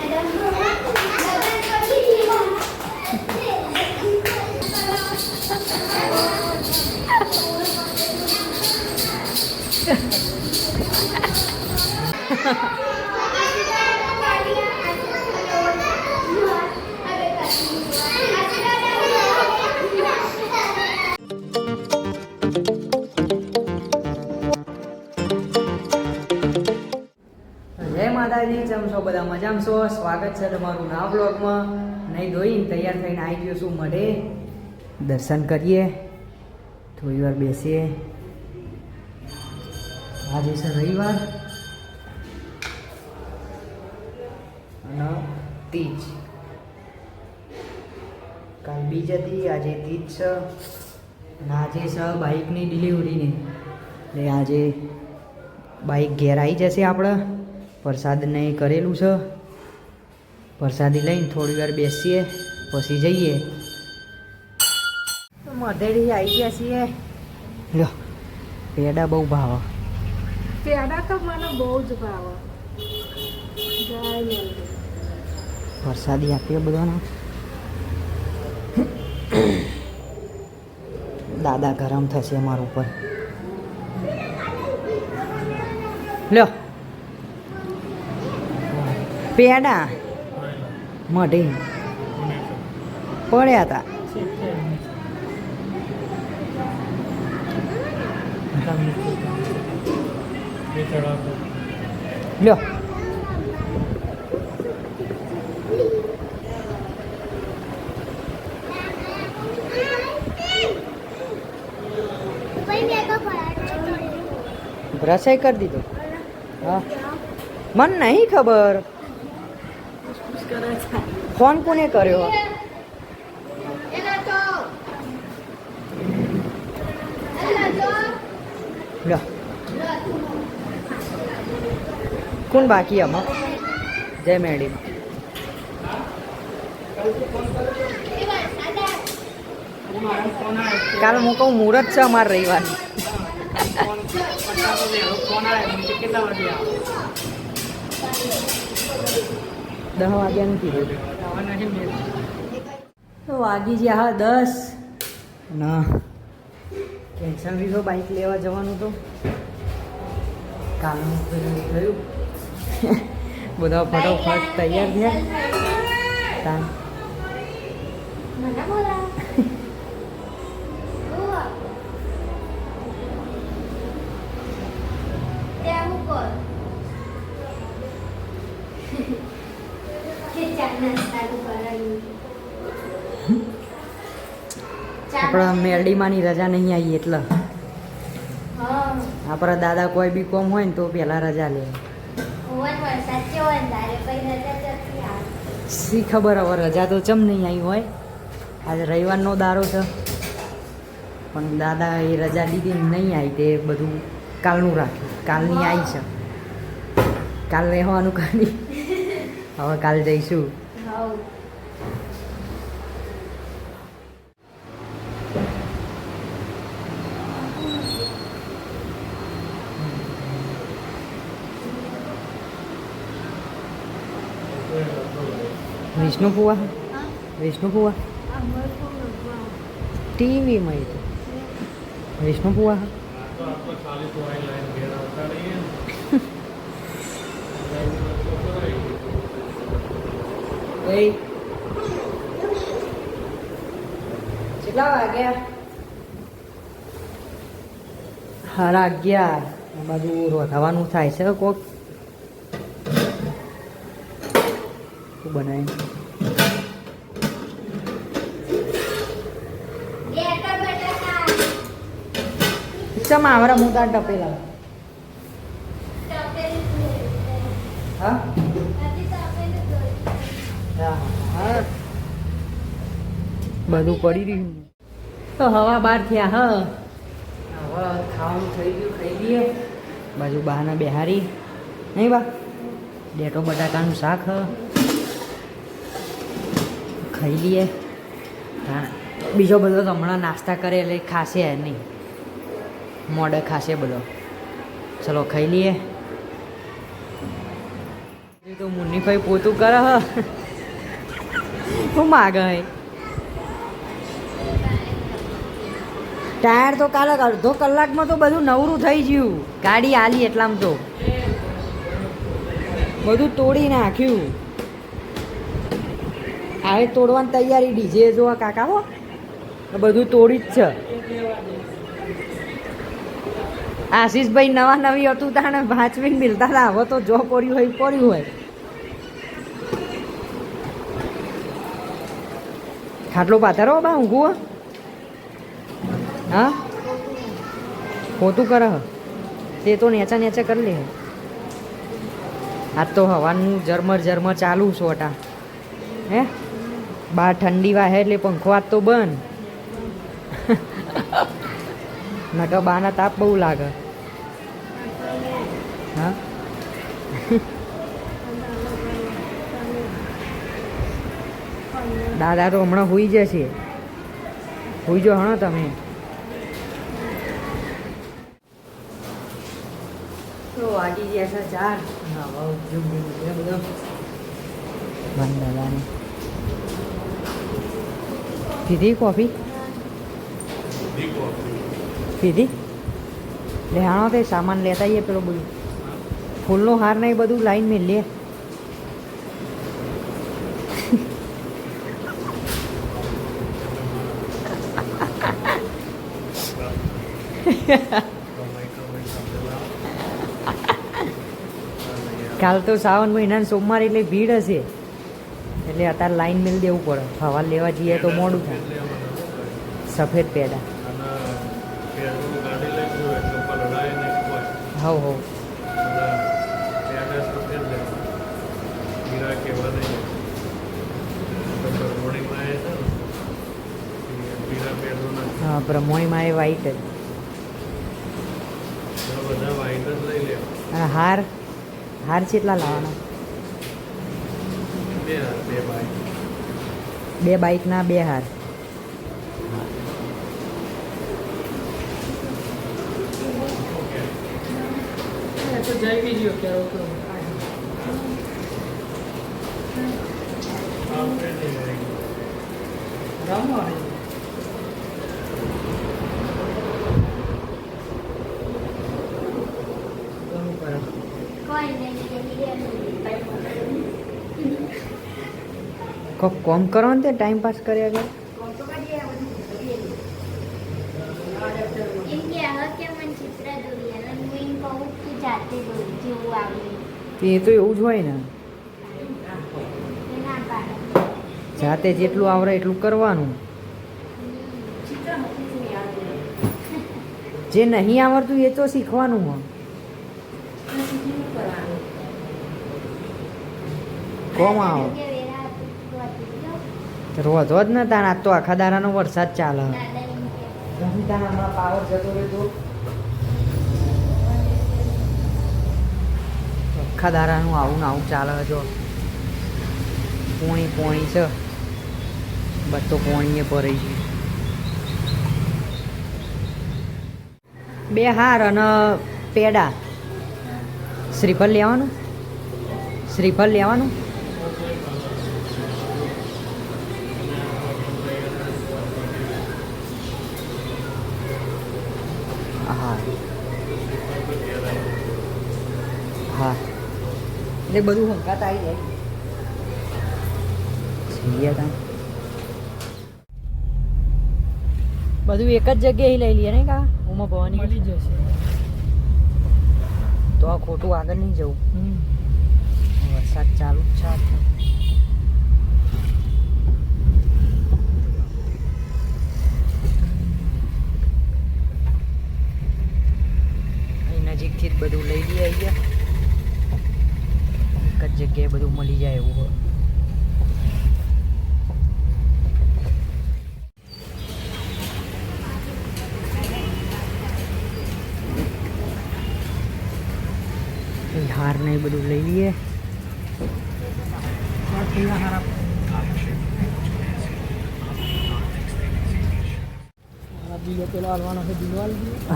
જય કેમ છો? બધા મજામાં છો? સ્વાગત છે તમારું ના બ્લોગમાં નહીં ધોઈને તૈયાર થઈને આવી ગયો છું મળે દર્શન કરીએ. થોડી વાર બેસીએ. આજે છે રવિવાર. અને તીજ. કાલ બીજ હતી આજે તીજ છે. અને આજે છે બાઇકની ડિલિવરીની એટલે આજે બાઇક ઘેર આવી જશે આપણે. પ્રસાદ ને કરેલું છે. પ્રસાદી લઈને થોડી વાર બેસીએ પછી જઈએ. મધેડી આવી ગયા છીએ. લો પેડા બહુ ભાવ. પેડા તો મને બહુ જ ભાવે. પ્રસાદી આપીએ બધાને. દાદા ગરમ થશે અમારા ઉપર. લ્યો. પેડા મઢી. પડ્યા હતા લ્યો. રસાઈ કરી દીધું? હા. મને નહીં ખબર. ફોન કોને કર્યો? કોણ બાકી આમાં? જય મેડી કાલ હું કહું, મુહૂર્ત છે અમારે રવિવારની. દસ વાગ્યા નથી તો વાગી ગયા હા દસ. ના. કેન્સલ લીધો બાઇક લેવા જવાનું તો. કાલનું થયું. બધા ફટોફટ તૈયાર થયા. આપણા મેરડીમાંની રજા નહીં આવી એટલે. આપણા દાદા કોઈ બી કોમ હોય ને તો પહેલાં રજા લે. શી ખબર હવે રજા તો ચમ નહીં આવી હોય? આજે રવિવારનો દારો છે. પણ દાદા એ રજા લીધી નહીં આવી તે બધું કાલનું રાખ્યું. કાલની આવી છે. કાલ રહેવાનું કાલી હવે કાલ જઈશું. વિષ્ણુ ફુવા વિષ્ણુ ફુવા ટીવીમાં એ તો. વિષ્ણુ ફુવા એ કેટલા વાગ્યા? સાડા અગિયાર. બાજુ રોધાવાનું થાય છે કોક. શું બનાવી ચમ આવરા ટપેલા. હા હા હા બધું પડી રહ્યું. તો હવા બહાર થયા હ. હવે ખાવાનું થઈ ગયું ખાઈ લઈએ. બાજુ બહાના બેહારી. નહીં બા? ડેટો બટાકાનું શાક ખાઈ લઈએ. બીજો બધો તો હમણાં નાસ્તા કરે એટલે ખાશે નહીં. મોડે ખાશે બધો. ચલો ખાઈ લઈએ. તો મુન્નીભાઈ પોતું કરે હ. શું માગે ટાયર તો કાલે અડધો કલાકમાં તો બધું નવરું થઈ ગયું. ગાડી આલી એટલામાં તો. બધું તોડી નાખ્યું. આવે તોડવાની તૈયારી ડીજે જોવા કાકા હો. બધું તોડી જ છે. આશીષભાઈ નવા નવી હતું તાણે વાંચવીને મિલતા હતા. હવે તો જો કોર્યું હોય કોર્યું હોય. ખાટલો પાથરો બા ઊંઘું હે? પોતું કરે તે તો નેચા નેચા કરી લે. આજ તો હવાનું ઝરમર ઝરમર ચાલુ સોટા હે? બહાર ઠંડી વાહે એટલે પંખો આજ તો બંધ. નકર બાના તાપ બહુ લાગે. હા? દાદા તો હમણાં હોઈ જશે હોઈ જો હણો તમે. તો વાગી ગયા છે ચાર. બધો દાદાને. પીધી કોફી? પીધી લેહાણો તે સામાન લેતા આવીએ પેલો બધું. ફૂલનો હાર ને એ બધું લાઈન મેં લે. કાલ તો શ્રાવણ મહિનાનો સોમવાર એટલે ભીડ હશે. એટલે અત્યારે લાઈન મેલ દેવું પડે. હવા લેવા જઈએ તો મોડું થાય. સફેદ પેડા. હવ હા, બ્રહ્મણીમાં એ વાઈટ જ. અને હાર હાર કેટલા લાવવાના? બે બાઈકના બે હાર. કોક કોમ કરો? ને તે ટાઈમ પાસ કર્યા કરે એ તો એવું જ હોય ને. જાતે જેટલું આવડે એટલું કરવાનું. જે નહીં આવડતું એ તો શીખવાનું હોય. કોમ આવો. રોજ રોધો જ ને તાણ આજ તો આખા દાડાનો વરસાદ ચાલે. પાવર જતો રહેતો આખા દાડાનું આવું ને આવું ચાલે જો. પોણી પોણી છે. બધો પોણીએ ભરાઈ છે બે હાર અને પેડા. શ્રીફળ લેવાનું? શ્રીફળ લેવાનું હા હા એટલે બધું હંકાત આવી જાય. બધું એક જ જગ્યાએ લઈ લઈએ ને કા? ઉમા ભવાની? મળી જશે. તો આ ખોટું આગળ નહીં જવું. વરસાદ ચાલુ. જ છે અહીં નજીકથી જ બધું લઈ લઈએ અહીંયા. એક જ જગ્યાએ બધું મળી જાય એવું હોય. હાર ને એ બધું લઈ લઈએ.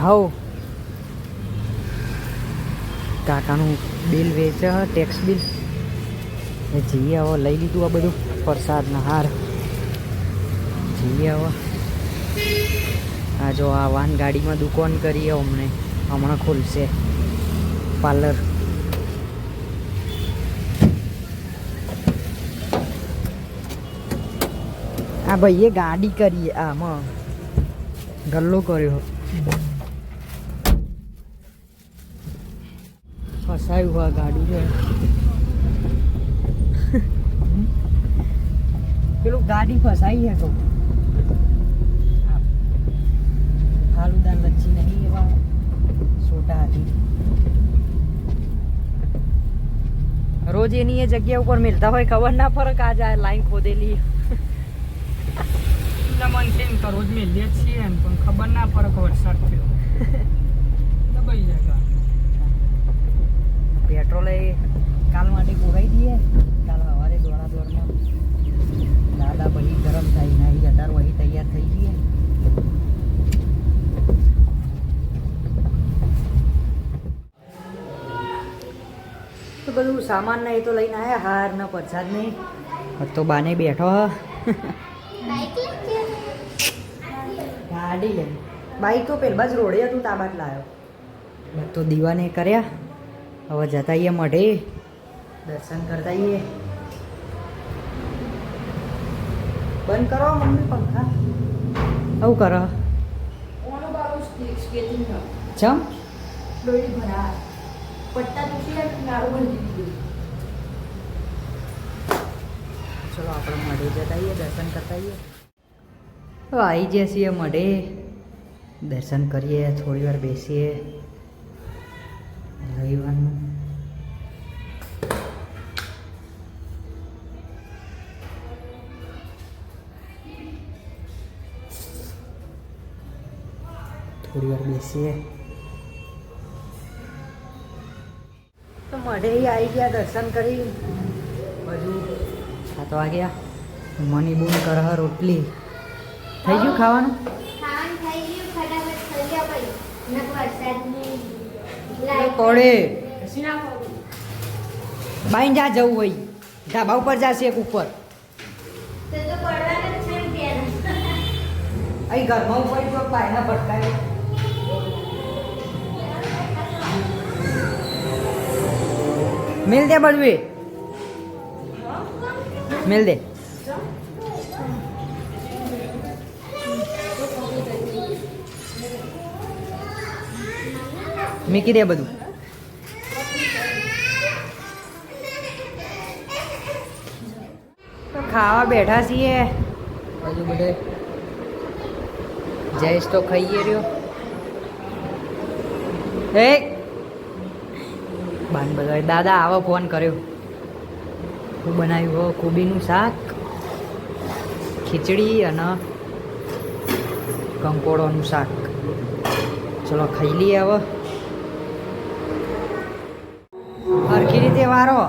હવ કાકાનું બિલ વેચે ટેક્સ બિલ જઈએ હવે લઈ લીધું આ બધું, પ્રસાદના હાર. જઈએ હવે આ જો આ વાન ગાડીમાં દુકાન કરીએ અમને. હમણાં ખુલશે. પાર્લર. આ ભાઈએ ગાડી કરી આમાં. ગલ્લો કર્યો. ફસાયું આ ગાડી છે ગાડી ફસાઈ હે તો. ફાલુદા લચ્છી નહીં એવા સોટા હતી. રોજ એની એ જગ્યા ઉપર મિલતા હોય ખબર ના ફરક આ લાઈન ખોદેલી. મન કેમ તો રોજ મેલીએ છીએ એમ પણ ખબર ના ફરક વરસાદ થયો. દબાઈ જાય. પેટ્રોલ એ કાલ માટે પુરાઈ દઈએ કાલ સવારે દોડા દોડમાં. દાદા પછી ગરમ થાય એ અત્યારે વહી તૈયાર થઈ જઈએ. તો બધું સામાન ને એ તો લઈને આવ્યા હાર ને પ્રસાદ ને. તો બાને બેઠો લઈ ગાડી લઈને. બાઈક તો પહેલા જ રોડે હતું તાબાટ લાવ્યો તો દીવાને કર્યા. હવે જતા આવીએ મઢે. દર્શન કરતા આવીએ. બંધ કરો મમ્મી પંખા. આવું કરો. ચમ? ચલો આપણે મઢે જતા આવીએ દર્શન કરતા આવીએ. તો આવી જઈએ છીએ મઢે. દર્શન કરીએ થોડી વાર બેસીએ. રવિવારનું થોડી વાર બેસીએ તો મઢે આવી ગયા દર્શન કરી. બધું ખાતો આ ગયા. મની બૂન કરહ રોટલી. થઈ ગયું ખાવાનું? પડે. બાઈ જા જવું હોય. ધાબા ઉપર જાશે એક ઉપર. અહીં ઘરમાં ઉપર ભટકાય મિલ દે બળવી મિલ દે મૂકી દે બધું તો ખાવા બેઠા છીએ બધું બધે જયેશ તો ખાઈએ રહ્યો હે બાન બધા દાદા, આવો ફોન કર્યો. હું બનાવ્યું હો, કોબીનું શાક, ખીચડી અને કંકોડોનું શાક. ચલો, ખાઈ લઈએ હવે. સરખી રીતે વારો?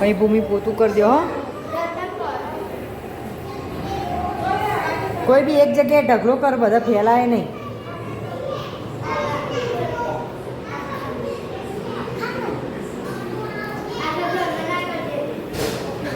કઈ ભૂમિ પોતું કરી દો, હો. કોઈ બી એક જગ્યાએ ઢગલો કર, બધા ફેલાય નહીં.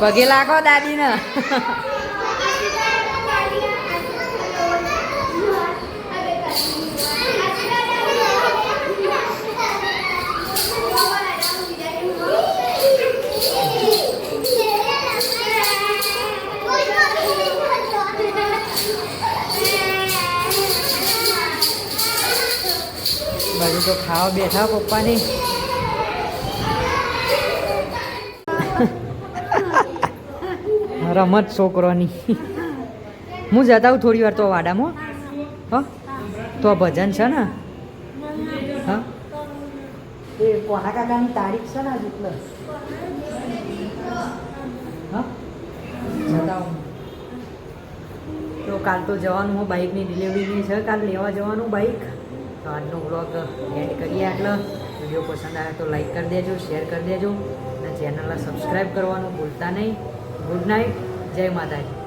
પગે લાગો દાદીને. બેઠા પપ્પાની. રમત છોકરોની. હું જતા થોડી વાર તો વાડામાં, હ. તો ભજન છે ને? હા. એ કોના કાકાની તારીખ છે ને હજુ આવું તો કાલ તો જવાનું, હું બાઇકની ડિલિવરીની છે. કાલ લેવા જવાનું બાઇક તો આજનો બ્લોગ એન્ડ કરીએ આટલો વીડિયો પસંદ આવે તો લાઈક કરી દેજો શેર કરી દેજો. અને ચેનલને સબસ્ક્રાઈબ કરવાનું ભૂલતા નહીં. ગુડ નાઇટ જય માતાજી.